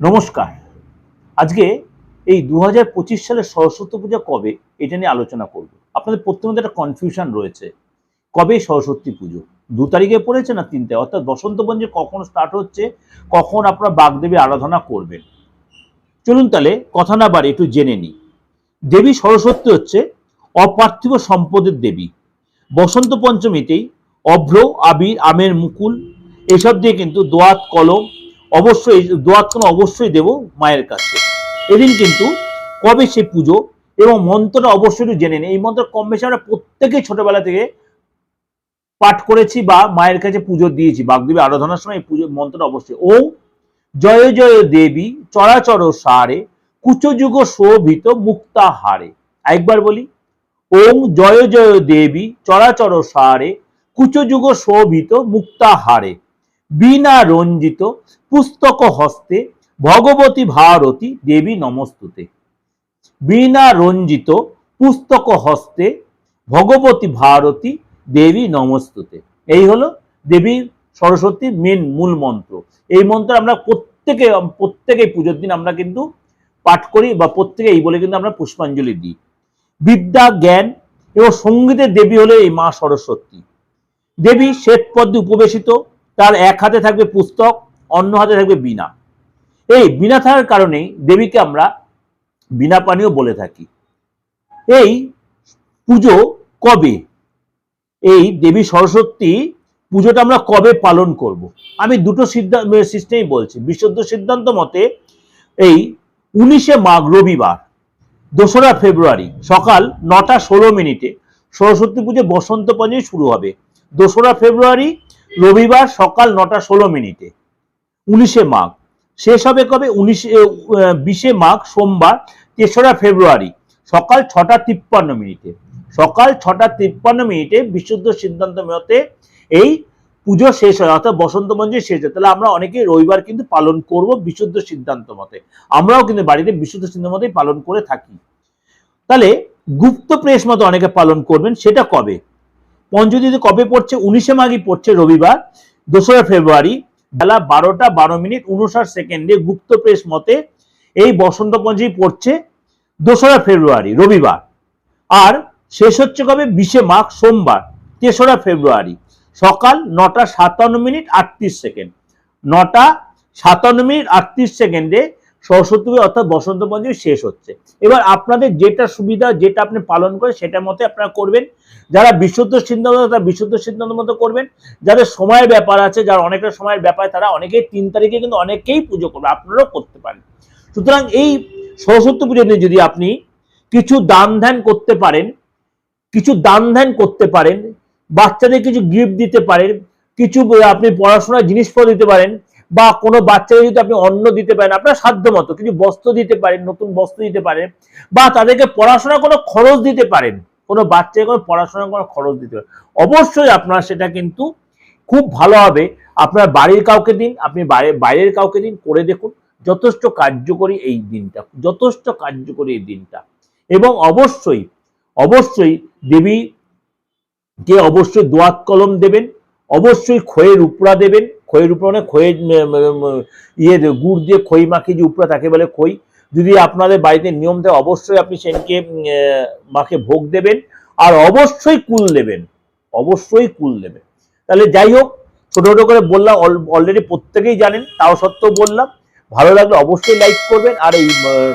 নমস্কার। আজকে এই দু হাজার পঁচিশ সালের সরস্বতী পূজা কবে? এটা নিয়ে আলোচনা করব। আপনাদের প্রত্যেকের একটা কনফিউশন রয়েছে। কবে সরস্বতী পুজো? দু তারিখে পড়েছে না তিনটে? অর্থাৎ বসন্ত পঞ্চমী কখন স্টার্ট হচ্ছে? কখন আপনারা বাগদেবী আরাধনা করবেন? চলুন তাহলে কথা না বাড়ি একটু জেনে নিই। দেবী সরস্বতী হচ্ছে অপার্থিব সম্পদের দেবী। বসন্ত পঞ্চমীতেই অভ্র, আবির, আমের মুকুল, এসব দিয়ে কিন্তু দোয়াত, কলম অবশ্যই দোয়াত কলম অবশ্যই দেব মায়ের কাছে। এদিন কিন্তু কবে সে পুজো এবং মন্ত্রটা অবশ্যই জেনে নিই এই মন্ত্র কম বেশি আমরা প্রত্যেকেই ছোটবেলা থেকে পাঠ করেছি বা মায়ের কাছে পুজো দিয়েছি বাগদেবী আরাধনার সময় এই পুজো, মন্ত্রটা অবশ্যই। ও জয় জয় দেবী, চরাচর সারে কুচযুগ শোভিত মুক্তা হারে। একবার বলি, ওম জয় জয় দেবী, চরাচর সারে কুচযুগ শোভিত মুক্তা হারে। বীণা রঞ্জিত পুস্তক হস্তে ভগবতী ভারতী দেবী নমস্তুতে। বিনা রঞ্জিত পুস্তক হস্তে ভগবতী ভারতী দেবী নমস্তুতে। এই হলো দেবী সরস্বতীর মেন মূল মন্ত্র। এই মন্ত্র আমরা প্রত্যেকে প্রত্যেকে পুজোর দিন আমরা কিন্তু পাঠ করি বা প্রত্যেকে এই বলে কিন্তু আমরা পুষ্পাঞ্জলি দিই। বিদ্যা, জ্ঞান এবং সঙ্গীতের দেবী হলো এই মা সরস্বতী। দেবী শ্বেত পদ্মে উপবেশিত তার এক হাতে থাকবে পুস্তক, অন্য হাতে থাকবে বীণা। এই বীণা থাকার কারণেই দেবীকে আমরা বীণা পানীয় বলে থাকি। এই পুজো কবে? এই দেবী সরস্বতী পুজোটা আমরা কবে পালন করব। আমি দুটো সিদ্ধান্ত সিস্টেমই বলছি। বিশুদ্ধ সিদ্ধান্ত মতে এই উনিশে মাঘ রবিবার, দোসরা ফেব্রুয়ারি, সকাল নটা ষোলো মিনিটে সরস্বতী পুজো বসন্ত পঞ্চমী শুরু হবে। দোসরা ফেব্রুয়ারি রবিবার সকাল নটা ষোলো মিনিটে, উনিশে মাঘ। শেষ হবে কবে? উনিশে বিশে মাঘ, সোমবার, তেসরা ফেব্রুয়ারি, সকাল ছটা তিপ্পান্ন মিনিটে। সকাল ছটা তিপ্পান্ন মিনিটে বিশুদ্ধ সিদ্ধান্ত মতে এই পুজো শেষ হয়, অর্থাৎ বসন্ত পঞ্চমী শেষ হয়। তাহলে আমরা অনেকেই রবিবার কিন্তু পালন করব বিশুদ্ধ সিদ্ধান্ত মতে। আমরাও কিন্তু বাড়িতে বিশুদ্ধ সিদ্ধান্ত মতেই পালন করে থাকি। তাহলে গুপ্ত প্রেস মতো অনেকে পালন করবেন, সেটা কবে? পঞ্চতীতে কবে পড়ছে? উনিশে মাঘই পড়ছে রবিবার, দোসরা ফেব্রুয়ারি, বেলা বারোটা বারো মিনিট, উনষাট সেকেন্ডে গুপ্ত প্রেস মতে এই বসন্ত পঞ্চমী পড়ছে দোসরা ফেব্রুয়ারি, রবিবার। আর শেষ হচ্ছে কবে? বিশে মাঘ, সোমবার, তেসরা ফেব্রুয়ারি। সকাল নটা সাতান্ন মিনিট আটত্রিশ সেকেন্ড। নটা সাতান্ন মিনিট আটত্রিশ সেকেন্ডে সরস্বতী পুজো অর্থাৎ বসন্ত পঞ্চমী শেষ হচ্ছে। এবার আপনাদের যেটা সুবিধা, যেটা আপনি পালন করেন সেটা মতে আপনারা করবেন। যারা বিশুদ্ধ সিদ্ধান্ত, তারা বিশুদ্ধ সিদ্ধান্ত মতো করবেন। যাদের সময়ের ব্যাপার আছে, যারা অনেকটা সময়ের ব্যাপার, তারা অনেকেই তিন তারিখে কিন্তু অনেকেই পুজো করবে, আপনারাও করতে পারেন। সুতরাং এই সরস্বতী পুজোতে যদি আপনি কিছু দান ধ্যান করতে পারেন, কিছু দান ধ্যান করতে পারেন, বাচ্চাদের কিছু গিফট দিতে পারেন, কিছু আপনি পড়াশোনার জিনিসপত্র দিতে পারেন বা কোনো বাচ্চাকে যদি আপনি অন্ন দিতে পারেন, আপনার সাধ্য মতো কিছু বস্ত্র দিতে পারেন, নতুন বস্ত্র দিতে পারেন, বা তাদেরকে পড়াশোনার কোনো খরচ দিতে পারেন, কোনো বাচ্চাকে কোনো পড়াশোনার কোনো খরচ দিতে পারেন, অবশ্যই আপনার সেটা কিন্তু খুব ভালো হবে। আপনার বাড়ির কাউকে দিন, আপনি বাইরে বাইরের কাউকে দিন, করে দেখুন যথেষ্ট কার্যকরী এই দিনটা, যথেষ্ট কার্যকরী এই দিনটা। এবং অবশ্যই অবশ্যই দেবী কে অবশ্যই দোয়াত কলম দেবেন, অবশ্যই খয়ের উপরা দেবেন খয়ের উপরা মানে খয়ের ইয়ে গুড় দিয়ে খই মাখিয়ে যে উপরা তাকে বলে খই। যদি আপনাদের বাড়িতে নিয়ম থাকে অবশ্যই আপনি সেনকে মাকে ভোগ দেবেন আর অবশ্যই কুল দেবেন। অবশ্যই কুল দেবেন। তাহলে যাই হোক, ছোট ছোট করে বললাম অলরেডি প্রত্যেকেই জানেন, তাও সত্ত্বেও বললাম। ভালো লাগলে অবশ্যই লাইক করবেন আর এই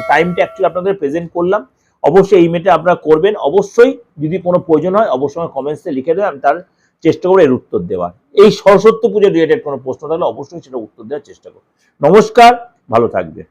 টাইমটা অ্যাকচুয়ালি আপনাদের প্রেজেন্ট করলাম। অবশ্যই এই মেটে আপনারা করবেন। অবশ্যই যদি কোনো প্রয়োজন হয়, অবশ্যই কমেন্টসে লিখে দেবেন। আমি তার চেষ্টা করব এর উত্তর দেওয়ার। এই সরস্বতী পুজো রিলেটেড কোনো প্রশ্ন থাকলে অবশ্যই সেটা উত্তর দেওয়ার চেষ্টা করো নমস্কার, ভালো থাকবে।